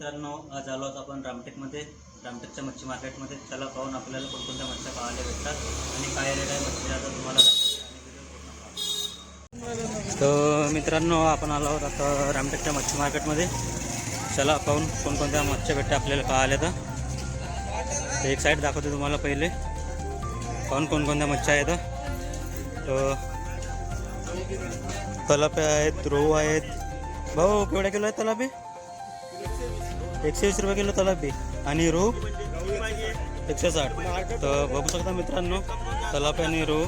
मित्रांनो आज आलो आहोत आपण रामटेकमध्ये. रामटेकच्या मच्छी मार्केटमध्ये. त्याला पाहून आपल्याला कोणकोणत्या मच्छ्या पाहायला भेटतात आणि काय रेट आहे मच्छी आता तुम्हाला तर मित्रांनो आपण आलो आहोत आता रामटेकच्या मच्छी मार्केटमध्ये. चला पाहून कोणकोणत्या मच्छ्या भेटते आपल्याला पाहायला तर एक साईड दाखवते तुम्हाला पहिले. पाहून कोणकोणत्या मच्छ्या आहेत तर तलापे आहेत रोहू आहेत. भाऊ केवढ्या किलो आहेत तलापे? एकशे वीस रुपये किलो तलापी आणि रोहू एकशे साठ. तर बघू शकता मित्रांनो तलापे आणि रोहू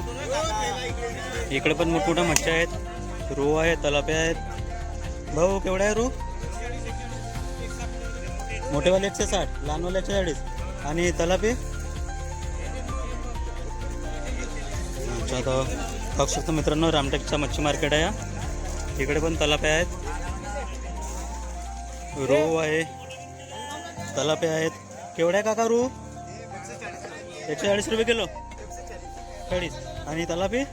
इकडे पण मोठमोठ्या मच्छ्या आहेत. रोहू आहे तलापे आहेत. भाऊ केवढा आहे रोहू मोठेवाले एकशे साठ लहानवाले एकशे चाळीस. आणि तलापे अच्छा तर बघू शकता मित्रांनो रामटेकचा मच्छी मार्केट आहे. इकडे पण तलापे आहेत. रोहू आहे. तलापे आहेत. केवढ्या काका रू? एकशे चाळीस रुपये किलो. चाळीस. आणि तलापी?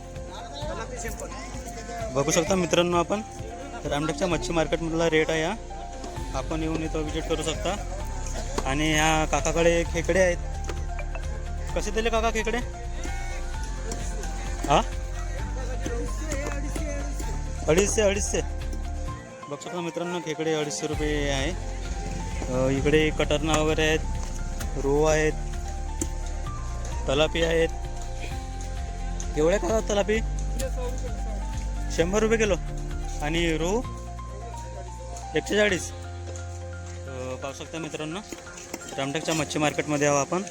बघू शकता मित्रांनो आपण. रामटेकच्या मच्छी मार्केटमधला रेट आहे हा. आपण येऊन इथं विजिट करू शकता. आणि ह्या काकाकडे खेकडे आहेत. कसे दिले काका खेकडे? हा? अडीचशे अडीचशे. बघू शकता मित्रांनो खेकडे अडीचशे रुपये आहे. इकडे कटरना वगैरे आहेत रोह आहेत तलापी आहेत. एवढ्या का तलापी? शंभर रुपये किलो. आणि रोहू एकशे चाळीस पाहू शकता मित्रांनो रामटेकच्या मच्छी मार्केटमध्ये आहो आपण.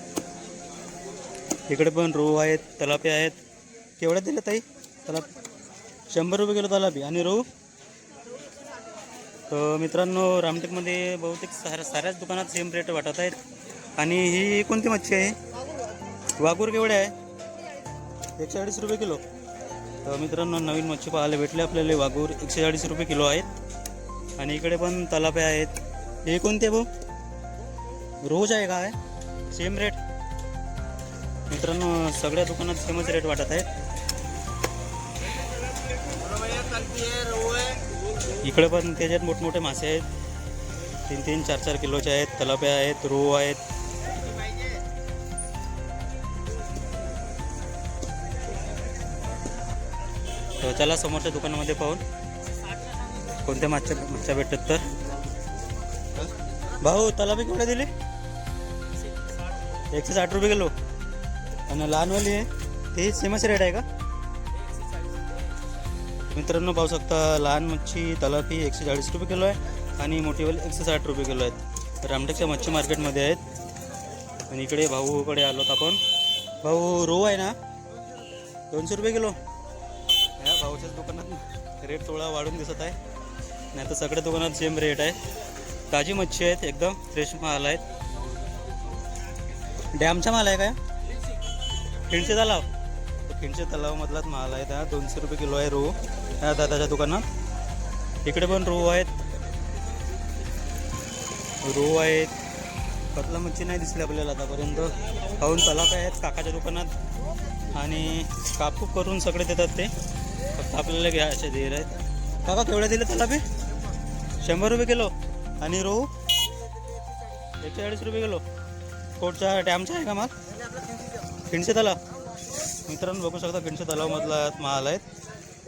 इकडे पण रोहू आहेत तलापी आहेत. केवढ्या दिल्या ताई? तलाप शंभर रुपये किलो तलापी. आणि रोहू तर मित्रांनो रामटेकमध्ये बहुतेक साऱ्या साऱ्याच दुकानात सेम रेट वाटत आहेत. आणि ही कोणती मच्छी आहे? वाघूर केवढे आहे? एकशे अडीच रुपये किलो. तर मित्रांनो नवीन मच्छी पाहायला भेटले आपल्याला. वाघूर एकशे चाळीस रुपये किलो आहेत. आणि इकडे पण तलापे आहेत. हे कोणते भाऊ? रोज आहे काय सेम रेट मित्रांनो सगळ्या दुकानात सेमच रेट वाटत आहेत. इकडे पण त्याच्यात मोठमोठे मासे आहेत. तीन तीन चार चार किलोचे आहेत तलापे आहेत रोहू आहेत. तर चला समोरच्या दुकानामध्ये पाहून. कोणत्या माछ्या मच्छ्या भेटतात तर? भाऊ तलापे केवढे दिले? एकशे साठ रुपये किलो. आणि लहानवाली आहे. ती सेमच रेट आहे का? मित्रांनो पाहू शकता लहान मच्छी तलापी एकशे चाळीस रुपये किलो आहे आणि मोठीवाली एकशे साठ रुपये किलो आहेत. रामटेकच्या मच्छी मार्केटमध्ये आहेत. आणि इकडे भाऊकडे आलोत आपण. भाऊ रोहू आहे ना? दोनशे रुपये किलो. ह्या भाऊच्याच दुकानात रेट थोडा वाढून दिसत आहे. नाही तर सगळ्या दुकानात सेम रेट आहे. ताजी मच्छी आहेत एकदम फ्रेश माल आहेत. डॅमचा माल आहे काय? खिंडचे तलाव. खिंडचे तलावमधलाच माल आहे. त्या दोनशे रुपये किलो आहे रोहू या दादाच्या दुकानात. इकडे पण रोहू आहेत. रोहू आहेत. कतला मच्छी नाही दिसली आपल्याला आतापर्यंत. खाऊन तलाव आहेत काकाच्या दुकानात. आणि कापूक करून सगळे देतात ते. फक्त आपल्याला घ्यायचे धीर आहेत. काका केवढ्या दिले तलापे शंभर रुपये किलो. आणि रोहू? एकशे चाळीस रुपये किलो. कोटचा डॅमचा आहे का माल? खिंडसे तलाव. मित्रांनो बघू शकता खिंडसे तलावमधला माल आहेत.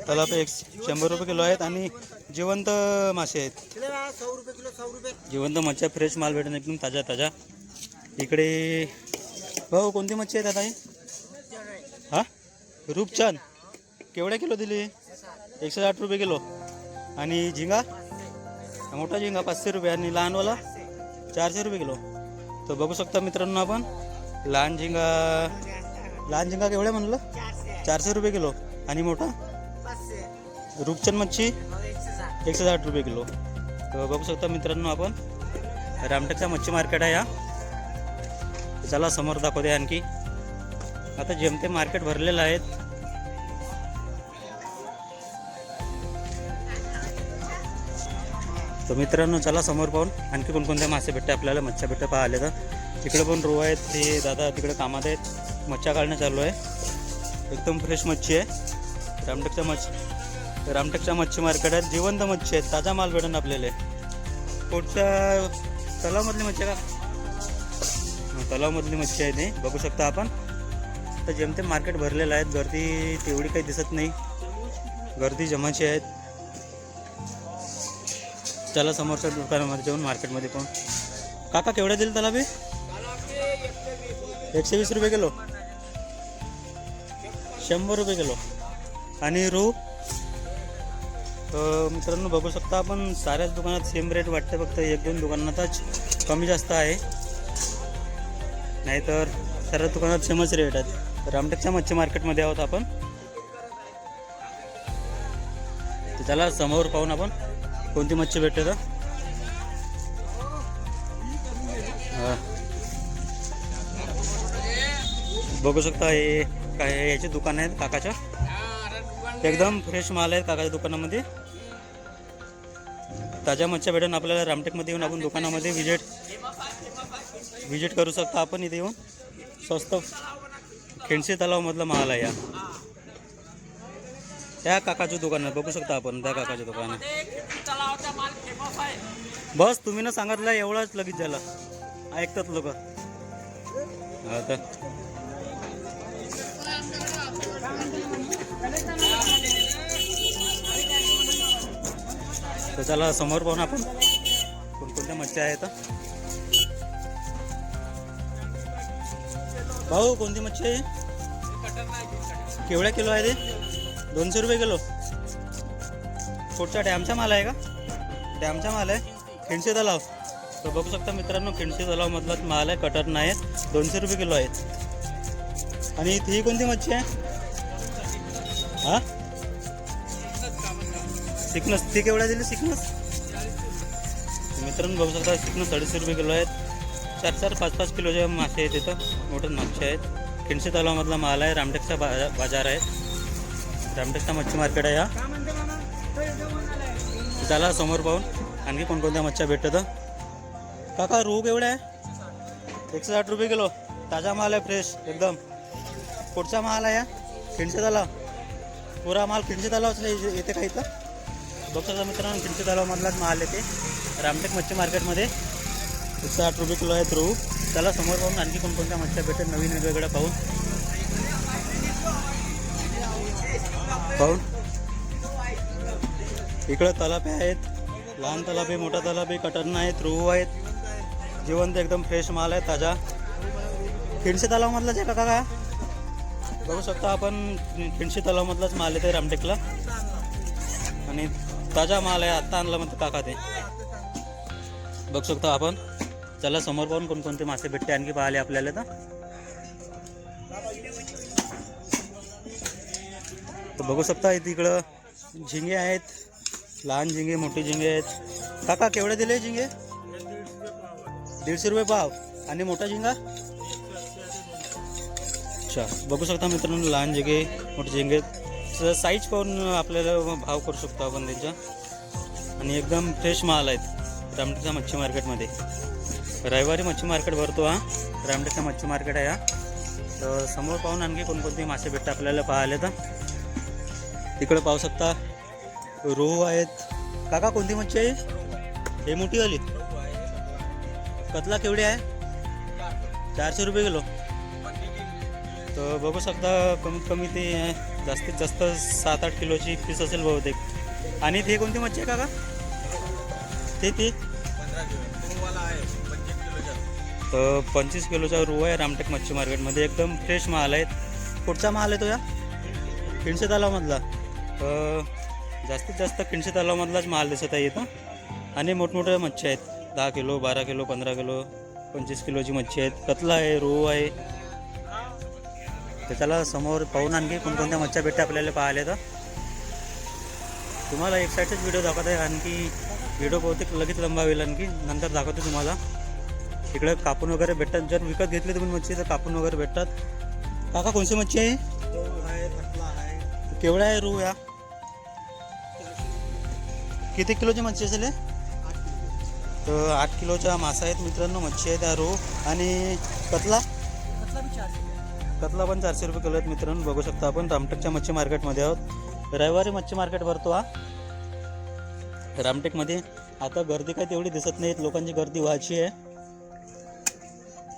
तलाव एक शंभर रुपये किलो आहेत आणि जिवंत मासे आहेत. जिवंत मच्छ्या फ्रेश माल भेटेल एकदम ताजा ताजा इकडे भाऊ कोणती मच्छी आहेत आता हां? हा? रूपचांद. केवढ्या किलो दिली? एकशे साठ रुपये किलो. आणि झिंगा? मोठा झिंगा पाचशे रुपये. आणि लहानवाला? चारशे रुपये किलो. तर बघू शकता मित्रांनो आपण. लहान झिंगा लहान झिंगा केवढ्या म्हणलं? चारशे रुपये किलो. आणि मोठा? रूपचंद मच्छी एकशे साठ रुपये किलो. बघू शकता मित्रांनो आपण रामटेकचा मच्छी मार्केट आहे हा. चला समोर दाखवते आणखी. आता जेमते मार्केट भरलेलं आहेत तर मित्रांनो चला समोर पाहून आणखी कोणकोणते मासे भेटते आपल्याला मच्छ्या भेटते पाहिले तर. तिकडे पण रो आहेत ते दादा तिकडे कामात आहेत. मच्छ्या काढणं चालू आहे. एकदम फ्रेश मच्छी आहे. रामटेकच्या मच्छी रामटेकच्या मच्छी मार्केट आहेत जिवंत मच्छी आहेत ताजा माल भेटून आपल्याला. पुढच्या तलावमधली मच्छी आहे का? तलावमधली मच्छी आहे ते. बघू शकता आपण. तर जेमते मार्केट भरलेलं आहे गर्दी तेवढी काही दिसत नाही. गर्दी जमाची आहेत चला समोरच्या दुकानामध्ये जाऊन मार्केटमध्ये पण काका केवढ्या दिल त्याला बी एकशे वीस रुपये किलो. शंभर रुपये किलो. आणि रू? मित्रांनो बघू शकता आपण साऱ्याच दुकानात सेम रेट वाटते फक्त एक दोन दुकानातच कमी जास्त आहे. नाहीतर सर्व दुकानात सेमच रेट आहेत. रामटेकच्या मच्छी मार्केटमध्ये आहोत आपण. तर त्याला समोर पाहून आपण कोणती मच्छी भेटते तर. बघू शकता हे काय याचे दुकान आहेत काकाच्या. एकदम फ्रेश माल आहे काकाच्या दुकानामध्ये. ताज्या मच्छा भेटून आपल्याला रामटेकमध्ये येऊन आपण दुकानामध्ये विजिट विजिट करू शकता. आपण इथे येऊन स्वस्त खेणसे तलावमधला माल आहे या त्या काकाच्या दुकानात बघू शकता आपण त्या काकाच्या दुकानात. बस तुम्ही ना सांगितलं एवढाच लगेच झाला. ऐकतात लोक. आता तर चला समोर पाहून आपण कोणकोणत्या मच्छ्या आहेत भाऊ कोणती मच्छी आहे? केवढ्या किलो आहे ते? दोनशे रुपये किलो. पुढचा डॅमचा माल आहे का? डॅमचा माल आहे. खिंडसे तलाव. तर बघू शकता मित्रांनो खिंडशी तलावमधलाच माल आहे कटर नाही दोनशे रुपये किलो आहेत आणि ही कोणती मच्छी आहे? हा? सिकनस ती केवढा दिली सिकनस मित्रांनो बघू शकता सिकनस अडीचशे रुपये किलो आहेत. चार चार पाच पाच किलोचे मासे आहेत इथं मोठे मासे आहेत. खिंडशी तलावामधला माल आहे रामटेकचा बा बाजार आहे. रामटेकचा मच्छी मार्केट आहे हा. झाला समोर पाहून. आणखी कोणकोणत्या मच्छ्या भेटतात? काका रोग एवढा आहे? एकशे साठ रुपये किलो. ताजा माल आहे फ्रेश एकदम. पुढचा माल आहे हा तलाव. पुरा माल खिंडशी तलावच येते इथे काही तर बघता मित्रांनो खिंडशी तलावामधलाच माल येते रामटेक मच्छी मार्केटमध्ये. एकशे साठ रुपये किलो आहेत रोहू त्याला समोर पाहून आणखी कोणकोणत्या मच्छ्या भेटेल नवीन वेगवेगळ्या पाहून. पाहून. इकडं तलापे आहेत. लहान तलापे मोठा तलापे कटरना आहेत रोहू आहेत. जिवंत एकदम फ्रेश माल आहे ताजा. खिंडशी तलावमधलाच आहे का काय बघू शकता आपण खिंडशी तलावमधलाच माल येते रामटेकला. आणि ताजा माल आहे आत्ता आणला म्हणते काका ते. बघू शकतो आपण. चला समोर पाहून कोणकोणते मासे भेटते आणखी पाहिले आपल्याला तर. तर बघू शकता इथे इकडं झिंगे आहेत लहान झिंगे मोठे झिंगे आहेत. काका केवढे दिले झिंगे? दीडशे रुपये पाव. आणि मोठा झिंगा? अच्छा बघू शकता मित्रांनो लहान झिंगे मोठे झिंगे. साईज पाहून आपल्याला भाव करू शकतो आपण त्यांच्या आणि एकदम फ्रेश माल आहेत. रामटेकच्या मच्छी मार्केटमध्ये रविवारी मच्छी मार्केट भरतो हा. रामटेकचा मच्छी मार्केट आहे हा. तर समोर पाहून आणखी कोणकोणते मासे भेटतात आपल्याला पाहायला तर. तिकडं पाहू शकता. रोहू आहेत. काका कोणती मच्छी आहे? हे मोठी आली कतला केवढी आहे? चारशे रुपये किलो. तर बघू शकता कमीत कमी ते जास्तीत जास्त सात आठ किलोची पीस असेल बहुतेक. आणि ते कोणती मच्छी आहे काका? ते ती? तर पंचवीस किलोचा रू आहे रामटेक मच्छी मार्केटमध्ये. एकदम फ्रेश माल आहेत कुठचा माल आहे तो या? खिंडशी तलावमधला तर जास्तीत जास्त खिंडशी तलावमधलाच माल दिसत आहे इथं. आणि मोठमोठ्या मच्छी आहेत. दहा किलो बारा किलो पंधरा किलो पंचवीस किलोची मच्छी आहेत. कतला आहे रोहू आहे. तर त्याला समोर पाहून आणखी कोणकोणत्या मच्छ्या भेटते आपल्याला पाहायला तर. तुम्हाला एक साईडच व्हिडिओ दाखवत आहे आणखी व्हिडिओ बहुतेक लगेच लंबा होईल आणखी. नंतर दाखवतो तुम्हाला. इकडे कापून वगैरे भेटतात. जर विकत घेतली तुम्ही मच्छी तर कापून वगैरे भेटतात. काका कोणती मच्छी आहे? केवढा आहे रू या? किती किलोची मच्छी असेल तर आठ किलोच्या मासा आहेत मित्रांनो मच्छी आहे त्या रो. आणि कतला? कतला पण चारशे रुपये किलो आहेत मित्रांनो. बघू शकता आपण रामटेकच्या मच्छी मार्केटमध्ये आहोत. रविवारी मच्छी मार्केट भरतो हा. रामटेकमध्ये. आता गर्दी काय तेवढी दिसत नाहीत लोकांची गर्दी व्हायची आहे.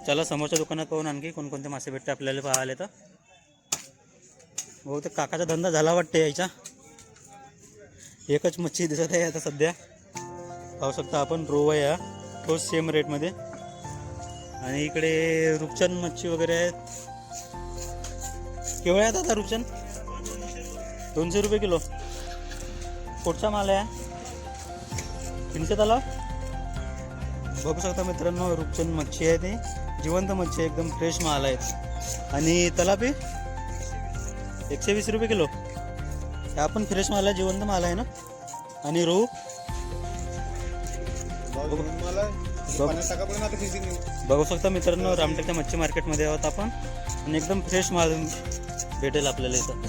चला समोरच्या दुकानात पाहून आणखी कोणकोणते मासे भेटते आपल्याला पाहायला तर. बहुतेक काकाचा धंदा झाला वाटते यायचा. एकच मच्छी दिसत आहे आता सध्या. पाहू शकता आपण रोव आहे हा. तोच सेम रेटमध्ये आणि इकडे रुपचंद मच्छी वगैरे आहेत. केवळ आहेत आता रुपचंद दोनशे रुपये किलो. कुठचा माल आहे. तीनशे तलाव बघू शकता मित्रांनो रुपचंद मच्छी आहे ती. जिवंत मच्छी आहे एकदम फ्रेश माल आहेत आणि तलापी? एकशे वीस रुपये किलो. ह्या पण फ्रेश माल आहे जिवंत माल आहे ना? आणि रोहू? बघू. शकता मित्रांनो रामटेकच्या मच्छी मार्केटमध्ये आहोत आपण. आणि एकदम फ्रेश माल भेटेल आपल्याला इथं.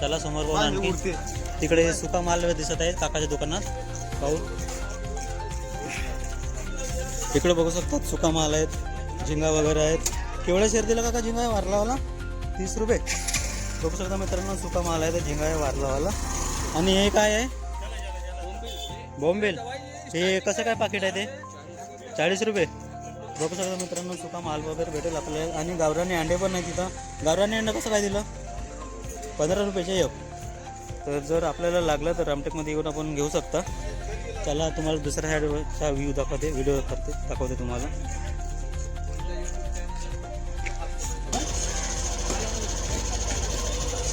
चला समोर पाहून आणखी तिकडे सुका माल दिसत आहे काकाच्या दुकानात. पाहून इकडे बघू शकतात सुका माल आहेत झिंगा वगैरे आहेत. केवढ्या शेर दिला काका झिंगा आहे वारलावाला? तीस रुपये. बघू शकता मित्रांनो सुका माल आहे तर झिंगा आहे वारलावाला. आणि हे काय आहे? बॉम्बेल हे कसं काय पाकिट आहे ते? चाळीस रुपये. बघू शकता मित्रांनो सुका माल वगैरे भेटेल आपल्याला. आणि गावरानी अंडे पण नाही तिथं गावरानी अंडे कसं काय दिलं? पंधरा रुपयाचे एक. तर जर आपल्याला लागलं तर रामटेकमध्ये येऊन आपण घेऊ शकता. चला तुम्हाला दुसऱ्या साईडचा व्ह्यू दाखवते व्हिडिओ करते दाखवते तुम्हाला.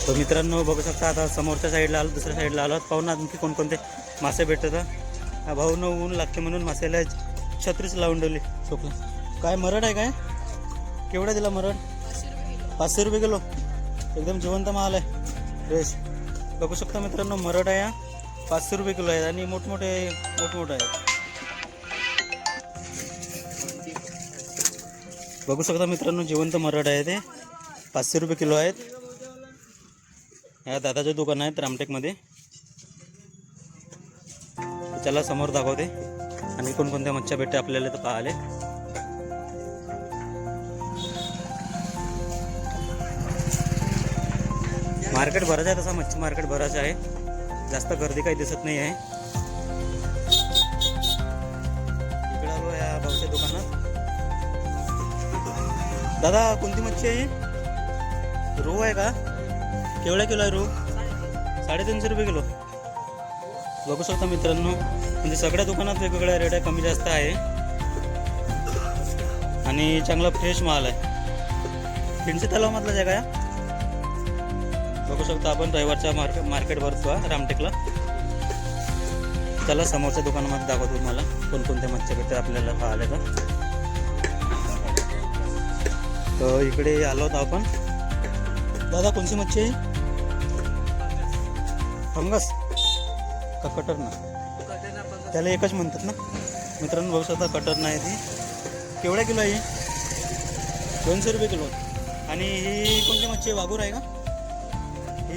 तर मित्रांनो बघू शकता आता समोरच्या साईडला आलो दुसऱ्या साईडला आलो. पाहू ना आणखी कोणकोणते मासे भेटतात हा. भाऊ न ऊन लागते म्हणून मासेला छत्रीच लावून ठेवली. चोकला. काय मरड आहे काय? केवढा दिला मरड? पाचशे रुपये किलो. एकदम जिवंत माल आहे. ड्रेस बघू शकता मित्रांनो मरड आहे हा पाचशे रुपये किलो आहेत आणि मोठमोठे मोठमोठे आहेत. बघू शकता मित्रांनो जिवंत मरड आहे ते. पाचशे रुपये किलो आहेत. या दादाचे दुकान आहेत रामटेकमध्ये. त्याला समोर दाखवते. आणि कोणकोणत्या मच्छ्या भेटते आपल्याला तर पाहिले मार्केट भरायचं आहे तसा मच्छी मार्केट भरायचं आहे. जास्त गर्दी काही दिसत नाही आहे. इकडे आलो या भाऊच्या दुकानात. दादा कोणती मच्छी आहे ही? रोहू आहे का? केवढ्या किलो आहे रोहू साडेतीनशे रुपये किलो. बघू शकता मित्रांनो म्हणजे सगळ्या दुकानात वेगवेगळ्या रेट आहे कमी जास्त आहे. आणि चांगला फ्रेश माल आहे. तीनशे तलावमधलाच आहे. का बघू शकता आपण रविवारच्या मार्केट मार्केट भरतो रामटेकला. त्याला समोरच्या दुकानामध्ये दाखवतो तुम्हाला कोणकोणत्या मच्छी भेटते आपल्याला पाहायला का तर इकडे आलो होतो आपण. दादा कोणती मच्छी आहे? फंगस? का कटर ना त्याला एकच म्हणतात ना. मित्रांनो बघू शकता कटर नाही ती. केवढ्या किलो आहे दोनशे रुपये किलो. आणि ही कोणती मच्छी आहे? वाघूर आहे का?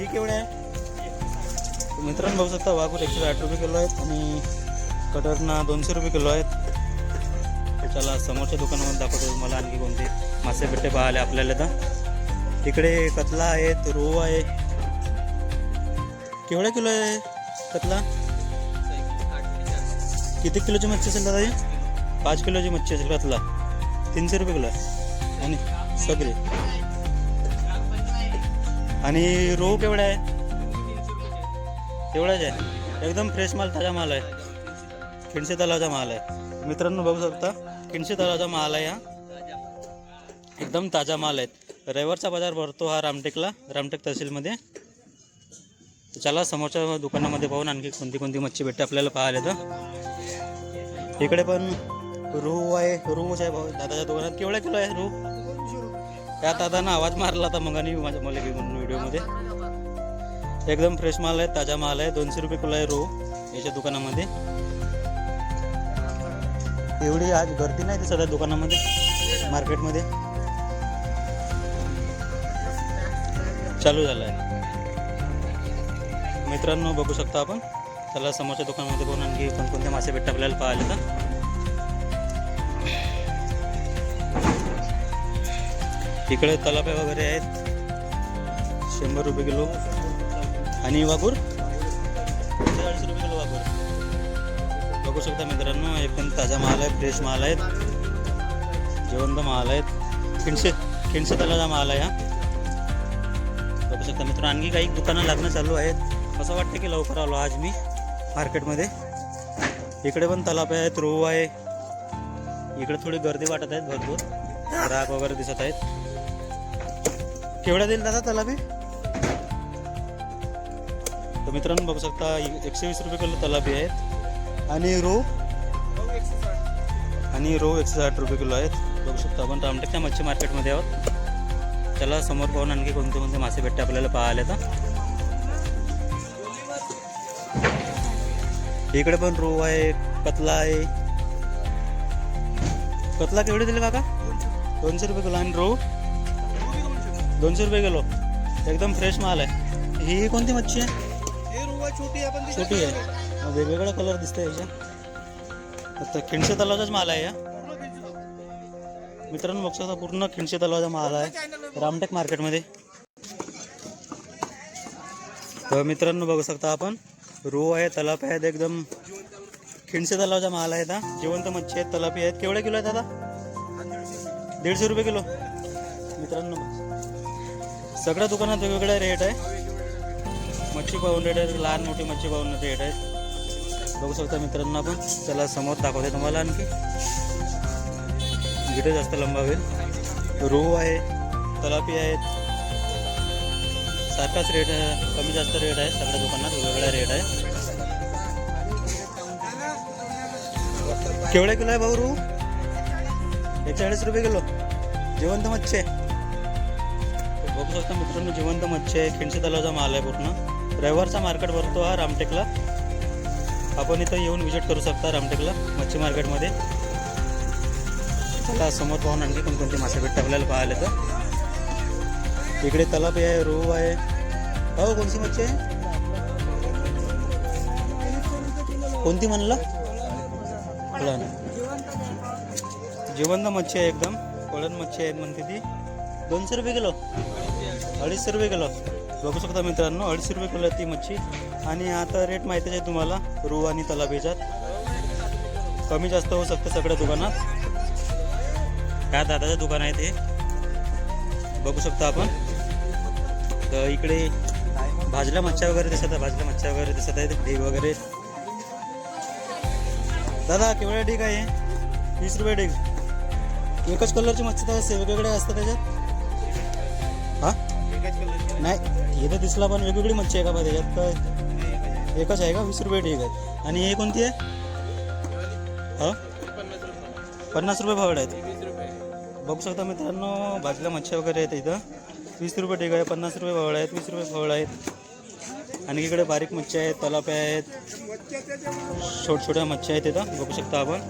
ही केवढ्या आहे? मित्रांनो बघू शकता वाघूर एकशे आठ रुपये किलो आहेत आणि कटरना दोनशे रुपये किलो आहेत. तर चला समोरच्या दुकानामध्ये दाखवतो तुम्हाला आणखी कोणते मासे भेटते पाहायला आपल्याला तर. तिकडे कतला आहेत रोहू आहे. केवढ्या किलो आहे कतला? किती किलोची मच्छी असेल दादा पाच किलोची मच्छी असेल कतला. तीनशे रुपये किलो आहे. आणि सगळे. आणि रोहू केवढा आहे. तेवढाच आहे. एकदम फ्रेश माल ताजा माल आहे. खिंडसे तलावाचा माल आहे. मित्रांनो बघू शकता. खिंडसे तलावाचा माल आहे हा. एकदम ताजा माल आहे. रविवारचा बाजार भरतो हा रामटेकला रामटेक तहसीलमध्ये. चला समोरच्या दुकानामध्ये पाहून आणखी कोणती कोणती मच्छी भेटते आपल्याला पाहायला तर इकडे पण रोहू आहे रोहूच आहे भाऊ. दादाच्या दुकानात केवढा किलो आहे रोहू त्या दादानं आवाज मारला होता मग आणि माझ्या मला घेऊन व्हिडिओमध्ये एकदम फ्रेश माल आहे ताजा माल आहे. दोनशे रुपये किलो आहे रोहू याच्या दुकानामध्ये. एवढी आज गर्दी नाही सध्या दुकानामध्ये मार्केटमध्ये. चालू झालं आहे मित्रांनो बघू शकता आपण. चला समोरच्या दुकानामध्ये बघून आणखी कोणकोणते मासे भेटतात आपल्याला पाहायला तर. इकडे तलापे वगैरे आहेत. शंभर रुपये किलो. आणि वाघूर चाळीस रुपये किलो वाघूर बघू शकता मित्रांनो एकदम ताजा माल आहे फ्रेश माल आहेत जिवंत माल आहेत खिंडशे खिंडशे तलाचा माल आहे हा. बघू शकता मित्रांनो आणखी काही दुकानं लागणं चालू आहेत. असं वाटतं की लवकर आलो आज मी मार्केटमध्ये. इकडे पण तलाप आहेत रोहू आहे. इकडे थोडी गर्दी वाटत आहेत भरपूर. ग्राहक वगैरे दिसत आहेत. केवढ्या देईल दादा तलाबी तर मित्रांनो बघू शकता एकशे वीस रुपये किलो तलाबी आहेत. आणि रो आणि रो एकशे साठ रुपये किलो आहेत. बघू शकता आपण रामटेकच्या मच्छी मार्केटमध्ये आहोत. त्याला समोर पाहून आणखी कोणते कोणते मासे भेटते आपल्याला पाहायला तर इकडे पण रो आहे कतला आहे. कतला केवढे दिले काका? दोनशे रुपये किलो. आणि रो दोनशे रुपये किलो. एकदम फ्रेश माल आहे. ही कोणती मच्छी आहे? छोटी आहे वेगवेगळा कलर दिसतोय याच्या. आता खिंडशे तलावाचाच माल आहे या. मित्रांनो बघू शकता पूर्ण खिंडशे तलावाचा माल आहे. रामटेक मार्केटमध्ये. तर मित्रांनो बघू शकता आपण रो आहे तलाप आहेत एकदम खिंडशे तलावाचा माल आहे आता. जिवंत मच्छी आहेत तलापी आहेत. केवढे किलो आहेत दादा दीडशे रुपये किलो. मित्रांनो सगळ्या दुकानात वेगवेगळा रेट आहे. मच्छी पाहून रेट आहेत लहान मोठी मच्छी पाहून रेट आहेत. बघू शकता मित्रांनो आपण त्याला समोर दाखवते तुम्हाला आणखी. गिटे जास्त लंबा होईल. रोहू आहे तलापी आहेत. सारखाच रेट आहे कमी जास्त रेट आहे सगळ्या दुकानात वेगवेगळा रेट आहे. केवढ्या किलो आहे भाऊ रोहू एकशे रुपये किलो. जिवंत मच्छी आहे. बघू शकता मित्रांनो जिवंत मच्छी आहे. खिंडशी तलावचा माल आहे पूर्ण. रविवारचा मार्केट भरतो हा रामटेकला. आपण इथं येऊन विजिट करू शकता रामटेकला मच्छी मार्केटमध्ये. चला समोर पाहून आणखी कोणकोणते मासे भेटते आपल्याला पाहायला तर इकडे तलाप आहे रोहू आहे. हो कोणती मच्छी आहे? कोणती म्हणला? जिवंत मच्छी आहे एकदम. कोळण मच्छी आहेत म्हणते ती. दोनशे रुपये किलो. अडीचशे रुपये किलो. बघू शकता मित्रांनो अडीचशे रुपये किलो ती मच्छी. आणि आता रेट माहितीच आहे तुम्हाला रू आणि तलाबीच्यात कमी जास्त होऊ शकतं सगळ्या दुकानात. ह्या दादाचं दुकान आहे ते. बघू शकता आपण. तर इकडे भाजल्या मच्छ्या वगैरे दिसत आहे भाजल्या मच्छ्या वगैरे दिसत आहेत ढीग वगैरे. दादा केवढ्या ढीग आहे? वीस रुपये ढीग. एकच कलरची मच्छी तर वेगवेगळे असतात त्याच्यात. हा? नाही. इथं दिसला पण वेगवेगळी मच्छी आहे का बा त्याच्यात काय एकच आहे का? वीस रुपये ठीक आहे. आणि हे कोणती आहे? हा? पन्नास रुपये भावड आहेत. बघू शकता मित्रांनो भाजल्या मच्छी वगैरे आहेत इथं. वीस रुपये ठीक आहे पन्नास रुपये भावड आहेत वीस रुपये भावड आहेत. आणि इकडे बारीक मच्छी आहेत तलापे आहेत. छोट छोट्या मच्छी आहेत इथं बघू शकता आपण.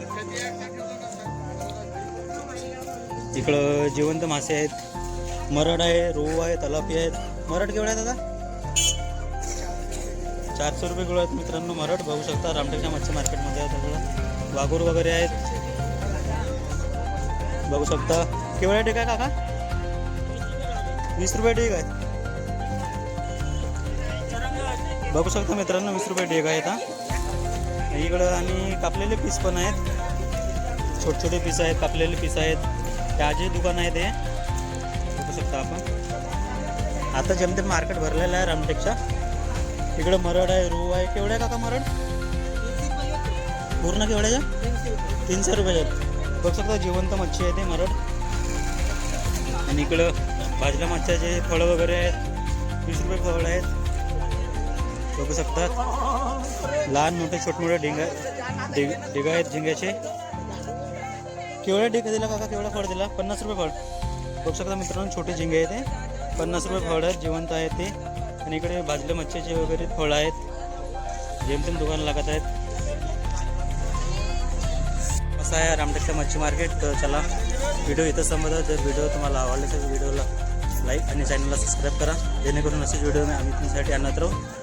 इकडं जिवंत मासे आहेत. मरड आहे रोहू आहे तलापी आहेत. मराठ केवढा आहे दादा? चारशे रुपये किलो आहेत मित्रांनो मराठ. बघू शकता रामटेकच्या मच्छी मार्केटमध्ये आहे सगळं वाघूर वगैरे आहेत. बघू शकता. केवढ्या ठीक आहे काका? वीस रुपये ठीक आहे. बघू शकता मित्रांनो वीस रुपये ढेग आहेत हा. इकडं आणि कापलेले पीस पण आहेत. छोटे छोटे पीस आहेत कापलेले पीस आहेत. ताजे दुकान आहे ते. बघू शकता आपण. आता जमते मार्केट भरलेलं आहे रामटेकच्या. इकडे मरड आहे रू आहे. केवढ्या काका मरड? पूर्ण केवढ्याच्या तीनशे रुपयाच्या बघ शकता जिवंत मच्छी आहे ते मरड. आणि इकडं भाजल्या मच्छ्याचे फळं वगैरे आहेत वीस रुपये फळ आहेत. बघू शकता. लहान मोठे छोटे ढिंग ढिग ढिग आहेत झिंग्याचे केवढ्या ढिग दिला काका? केवढा फळ दिला? पन्नास रुपये फळ. बघू शकता मित्रांनो छोटे झिंगे आहेत ते. पन्नास रुपये फळ आहेत जिवंत आहे ते. आणि इकडे भाजले मच्छीचे वगैरे फळं आहेत. जेमतेम दुकान लागत आहेत. असं आहे रामटेकच्या मच्छी मार्केट. तर चला व्हिडिओ इथं संपत जर व्हिडिओ तुम्हाला आवडला तर व्हिडिओला लाईक आणि चॅनलला सबस्क्राईब करा. जेणेकरून असेच व्हिडिओ आम्ही तुमच्यासाठी आणत राहू.